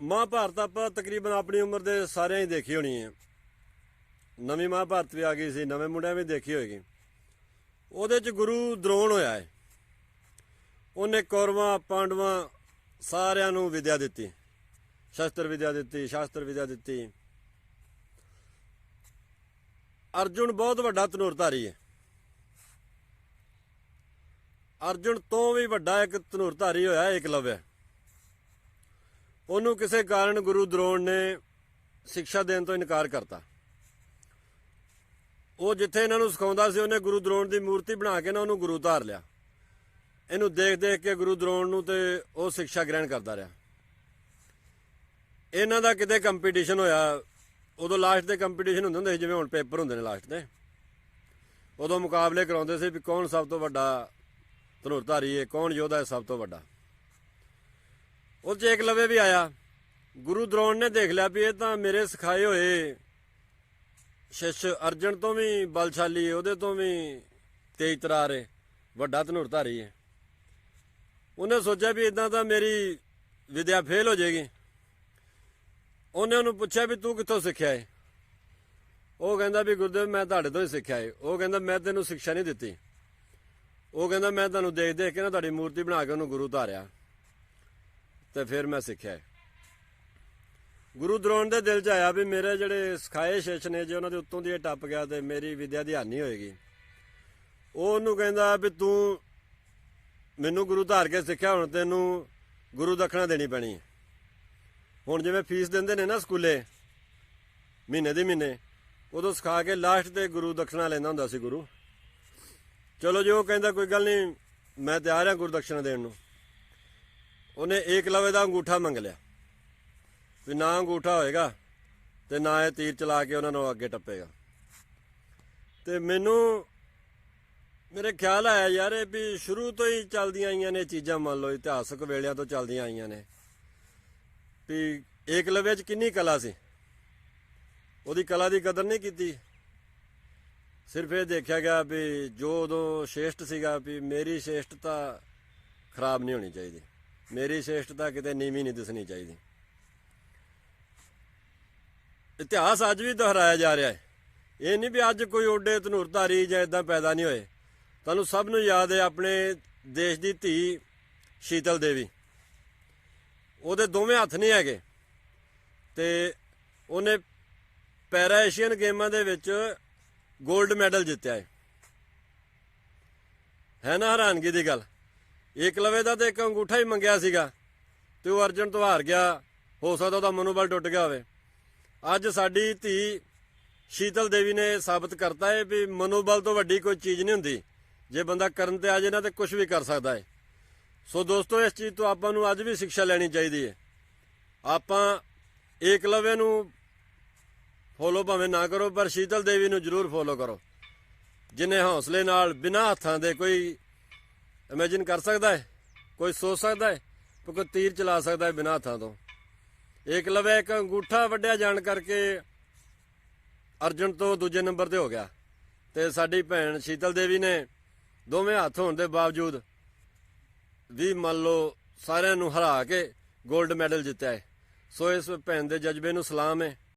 ਮਹਾਭਾਰਤ ਆਪਾਂ ਤਕਰੀਬਨ ਆਪਣੀ ਉਮਰ ਦੇ ਸਾਰਿਆਂ ਹੀ ਦੇਖੀ ਹੋਣੀ ਹੈ। ਨਵੀਂ ਮਹਾਭਾਰਤ ਵੀ ਆ ਗਈ ਸੀ, ਨਵੇਂ ਮੁੰਡਿਆਂ ਵੀ ਦੇਖੀ ਹੋਏਗੀ। ਉਹਦੇ ਚ ਗੁਰੂ ਦ੍ਰੋਣ ਹੋਇਆ ਹੈ। ਉਹਨੇ ਕੌਰਵਾਂ, ਪਾਂਡਵਾਂ ਸਾਰਿਆਂ ਨੂੰ ਵਿਦਿਆ ਦਿੱਤੀ। ਸ਼ਸਤਰ ਵਿਦਿਆ ਦਿੱਤੀ, ਸ਼ਾਸਤਰ ਵਿਦਿਆ ਦਿੱਤੀ। ਅਰਜੁਨ ਬਹੁਤ ਵੱਡਾ ਧਨੁਰਧਾਰੀ ਹੈ। ਅਰਜੁਨ ਤੋਂ ਵੀ ਵੱਡਾ ਇੱਕ ਧਨੁਰਧਾਰੀ ਹੋਇਆ ਏਕਲਵਯ ਉਹਨੂੰ ਕਿਸੇ ਕਾਰਨ ਗੁਰੂ ਦਰੋਣ ਨੇ ਸਿੱਖਿਆ ਦੇਣ ਤੋਂ ਇਨਕਾਰ ਕਰਤਾ। ਉਹ ਜਿੱਥੇ ਇਹਨਾਂ ਨੂੰ ਸਿਖਾਉਂਦਾ ਸੀ, ਉਹਨੇ ਗੁਰੂ ਦਰੋਣ ਦੀ ਮੂਰਤੀ ਬਣਾ ਕੇ ਨਾ ਉਹਨੂੰ ਗੁਰੂ ਧਾਰ ਲਿਆ। ਇਹਨੂੰ ਦੇਖ ਦੇਖ ਕੇ ਗੁਰੂ ਦਰੋਣ ਨੂੰ ਤੇ ਉਹ ਸਿੱਖਿਆ ਗ੍ਰਹਿਣ ਕਰਦਾ ਰਿਹਾ। ਇਹਨਾਂ ਦਾ ਕਿਤੇ ਕੰਪੀਟੀਸ਼ਨ ਹੋਇਆ, ਉਦੋਂ ਲਾਸਟ ਦੇ ਕੰਪੀਟੀਸ਼ਨ ਹੁੰਦੇ ਹੁੰਦੇ ਸੀ, ਜਿਵੇਂ ਹੁਣ ਪੇਪਰ ਹੁੰਦੇ ਨੇ ਲਾਸਟ ਦੇ। ਉਦੋਂ ਮੁਕਾਬਲੇ ਕਰਾਉਂਦੇ ਸੀ ਵੀ ਕੌਣ ਸਭ ਤੋਂ ਵੱਡਾ ਧਨੁਰਧਾਰੀ ਹੈ, ਕੌਣ ਯੋਧਾ ਹੈ ਸਭ ਤੋਂ ਵੱਡਾ। ਉਹ 'ਚ ਲਵੇ ਵੀ ਆਇਆ। ਗੁਰੂ ਦਰੋਣ ਨੇ ਦੇਖ ਲਿਆ ਵੀ ਇਹ ਤਾਂ ਮੇਰੇ ਸਿਖਾਏ ਹੋਏ ਸ਼ਿਸ਼ ਅਰਜਨ ਤੋਂ ਵੀ ਬਲਸ਼ਾਲੀ ਹੈ, ਉਹਦੇ ਤੋਂ ਵੀ ਤੇਜ ਤਰਾਰ ਹੈ, ਵੱਡਾ ਧਨੁਰਧਾਰੀ ਹੈ। ਉਹਨੇ ਸੋਚਿਆ ਵੀ ਇਦਾਂ ਤਾਂ ਮੇਰੀ ਵਿਦਿਆ ਫੇਲ ਹੋ ਜਾਏਗੀ। ਉਹਨੇ ਉਹਨੂੰ ਪੁੱਛਿਆ ਵੀ ਤੂੰ ਕਿੱਥੋਂ ਸਿੱਖਿਆ ਹੈ ਉਹ ਕਹਿੰਦਾ ਵੀ ਗੁਰਦੇਵ, ਮੈਂ ਤੁਹਾਡੇ ਤੋਂ ਹੀ ਸਿੱਖਿਆ ਹੈ ਉਹ ਕਹਿੰਦਾ, ਮੈਂ ਤੈਨੂੰ ਸਿੱਖਿਆ ਨਹੀਂ ਦਿੱਤੀ। ਉਹ ਕਹਿੰਦਾ, ਮੈਂ ਤੁਹਾਨੂੰ ਦੇਖ ਦੇਖ ਕੇ ਨਾ ਤੁਹਾਡੀ ਮੂਰਤੀ ਬਣਾ ਕੇ ਉਹਨੂੰ ਗੁਰੂ ਧਾਰਿਆ। ਤੇ ਫਿਰ ਮੈਂ ਸਿੱਖਿਆ ਗੁਰੂ ਦਰੋਣ ਦੇ ਦਿਲ 'ਚ ਆਇਆ ਵੀ ਮੇਰੇ ਜਿਹੜੇ ਸਿਖਾਏ ਸ਼ਿਸ਼ ਨੇ, ਜੇ ਉਹਨਾਂ ਦੇ ਉੱਤੋਂ ਦੀ ਇਹ ਟੱਪ ਗਿਆ ਤੇ ਮੇਰੀ ਵਿਦਿਆ ਦੀ ਹਾਨੀ ਹੋਏਗੀ। ਉਹ ਉਹਨੂੰ ਕਹਿੰਦਾ ਵੀ ਤੂੰ ਮੈਨੂੰ ਗੁਰੂ ਧਾਰ ਕੇ ਸਿੱਖਿਆ, ਹੁਣ ਤੈਨੂੰ ਗੁਰੂ ਦਖਣਾ ਦੇਣੀ ਪੈਣੀ। ਹੁਣ ਜਿਵੇਂ ਫੀਸ ਦਿੰਦੇ ਨੇ ਨਾ ਸਕੂਲੇ, ਮਹੀਨੇ ਦੇ ਮਹੀਨੇ, ਉਦੋਂ ਸਿਖਾ ਕੇ ਲਾਸਟ ਤੇ ਗੁਰੂ ਦਖਣਾ ਲੈਂਦਾ ਹੁੰਦਾ ਸੀ ਗੁਰੂ। ਚਲੋ ਜੀ, ਉਹ ਕਹਿੰਦਾ, ਕੋਈ ਗੱਲ ਨਹੀਂ, ਮੈਂ ਤਿਆਰ ਹਾਂ ਗੁਰੂ ਦਕਸ਼ਨਾ ਦੇਣ ਨੂੰ। ਉਹਨੇ ਏਕਲਵੇ ਦਾ ਅੰਗੂਠਾ ਮੰਗ ਲਿਆ। ਵੀ ਨਾ ਅੰਗੂਠਾ ਹੋਏਗਾ ਤੇ ਨਾ ਇਹ ਤੀਰ ਚਲਾ ਕੇ ਉਹਨਾਂ ਨੂੰ ਅੱਗੇ ਟੱਪੇਗਾ। ਤੇ ਮੈਨੂੰ, ਮੇਰੇ ਖਿਆਲ ਆਇਆ ਯਾਰ ਇਹ ਵੀ ਸ਼ੁਰੂ ਤੋਂ ਹੀ ਚੱਲਦੀਆਂ ਆਈਆਂ ਨੇ ਚੀਜ਼ਾਂ, ਮੰਨ ਲਓ ਇਤਿਹਾਸਕ ਵੇਲਿਆਂ ਤੋਂ ਚੱਲਦੀਆਂ ਆਈਆਂ ਨੇ। ਵੀ ਏਕਲਵੇ ਚ ਕਿੰਨੀ ਕਲਾ ਸੀ? ਉਹਦੀ ਕਲਾ ਦੀ ਕਦਰ ਨਹੀਂ ਕੀਤੀ। ਸਿਰਫ ਇਹ ਦੇਖਿਆ ਗਿਆ ਵੀ ਜੋ ਉਦੋਂ ਸੇਸ਼ਟ ਸੀਗਾ ਵੀ ਮੇਰੀ ਸ਼੍ਰੇਸ਼ਟਤਾ ਖਰਾਬ ਨਹੀਂ ਹੋਣੀ ਚਾਹੀਦੀ। ਮੇਰੀ ਸ਼੍ਰੇਸ਼ਟਤਾ ਕਿਤੇ ਨੀਵੀਂ ਨਹੀਂ ਦਿਸਣੀ ਚਾਹੀਦੀ। ਇਤਿਹਾਸ ਅੱਜ ਵੀ ਦੁਹਰਾਇਆ ਜਾ ਰਿਹਾ ਹੈ। ਇਹ ਨਹੀਂ ਵੀ ਅੱਜ ਕੋਈ ਓਡੇ ਧਨੂਰਧਾਰੀ ਜਾਂ ਇਦਾਂ ਪੈਦਾ ਨਹੀਂ ਹੋਏ। ਤੁਹਾਨੂੰ ਸਭ ਨੂੰ ਯਾਦ ਹੈ ਆਪਣੇ ਦੇਸ਼ ਦੀ ਧੀ ਸ਼ੀਤਲ ਦੇਵੀ। ਉਹਦੇ ਦੋਵੇਂ ਹੱਥ ਨਹੀਂ ਹੈਗੇ। ਤੇ ਉਹਨੇ ਪੈਰਾ ਏਸ਼ੀਅਨ ਗੇਮਾਂ ਦੇ ਵਿੱਚ 골ਡ ਮੈਡਲ ਜਿੱਤਿਆ ਹੈ। ਹੈ ਨਾ ਹੈਰਾਨਗੀ ਦੀ ਗੱਲ। ਏਕਲਵੇ ਦਾ ਤੇ ਇੱਕ ਅੰਗੂਠਾ ਹੀ ਮੰਗਿਆ ਸੀਗਾ ਤੇ ਉਹ ਅਰਜਨ ਤੋਂ ਹਾਰ ਗਿਆ, ਹੋ ਸਕਦਾ ਉਹਦਾ ਮਨੋਬਲ ਟੁੱਟ ਗਿਆ ਹੋਵੇ। ਅੱਜ ਸਾਡੀ ਧੀ ਸ਼ੀਤਲ ਦੇਵੀ ਨੇ ਸਾਬਤ ਕਰਤਾ ਹੈ ਵੀ ਮਨੋਬਲ ਤੋਂ ਵੱਡੀ ਕੋਈ ਚੀਜ਼ ਨਹੀਂ ਹੁੰਦੀ। ਜੇ ਬੰਦਾ ਕਰਨ ਤੇ ਆ ਜੇ ਨਾ ਤੇ ਕੁਝ ਵੀ ਕਰ ਸਕਦਾ ਹੈ। ਸੋ ਦੋਸਤੋ, ਇਸ ਚੀਜ਼ ਤੋਂ ਆਪਾਂ ਨੂੰ ਅੱਜ ਵੀ ਸਿੱਖਿਆ ਲੈਣੀ ਚਾਹੀਦੀ ਹੈ। ਆਪਾਂ ਏਕਲਵੇ ਨੂੰ ਫੋਲੋ ਭਾਵੇਂ ਨਾ ਕਰੋ, ਪਰ ਸ਼ੀਤਲ ਦੇਵੀ ਨੂੰ ਜ਼ਰੂਰ ਫੋਲੋ ਕਰੋ। ਜਿਨੇ ਹੌਸਲੇ ਨਾਲ ਬਿਨਾਂ ਹੱਥਾਂ ਦੇ ਕੋਈ ਇਮੇਜਿਨ ਕਰ ਸਕਦਾ ਹੈ। ਕੋਈ ਸੋਚ ਸਕਦਾ ਹੈ ਕਿ ਕੋਈ ਤੀਰ ਚਲਾ ਸਕਦਾ ਹੈ ਬਿਨਾਂ ਹੱਥਾਂ ਤੋਂ। ਇੱਕ ਲਵੇ ਇੱਕ ਅੰਗੂਠਾ ਵੱਢਿਆ ਜਾਣ ਕਰਕੇ ਅਰਜਨ ਤੋਂ ਦੂਜੇ ਨੰਬਰ ਤੇ ਹੋ ਗਿਆ। ਤੇ ਸਾਡੀ ਭੈਣ ਸ਼ੀਤਲ ਦੇਵੀ ਨੇ ਦੋਵੇਂ ਹੱਥ ਹੋਣ ਦੇ ਬਾਵਜੂਦ ਵੀ ਮੰਨ ਲਓ ਸਾਰਿਆਂ ਨੂੰ ਹਰਾ ਕੇ 골ਡ ਮੈਡਲ ਜਿੱਤਿਆ ਹੈ। ਸੋ ਇਸ ਭੈਣ ਦੇ ਜਜ਼ਬੇ ਨੂੰ ਸਲਾਮ ਹੈ।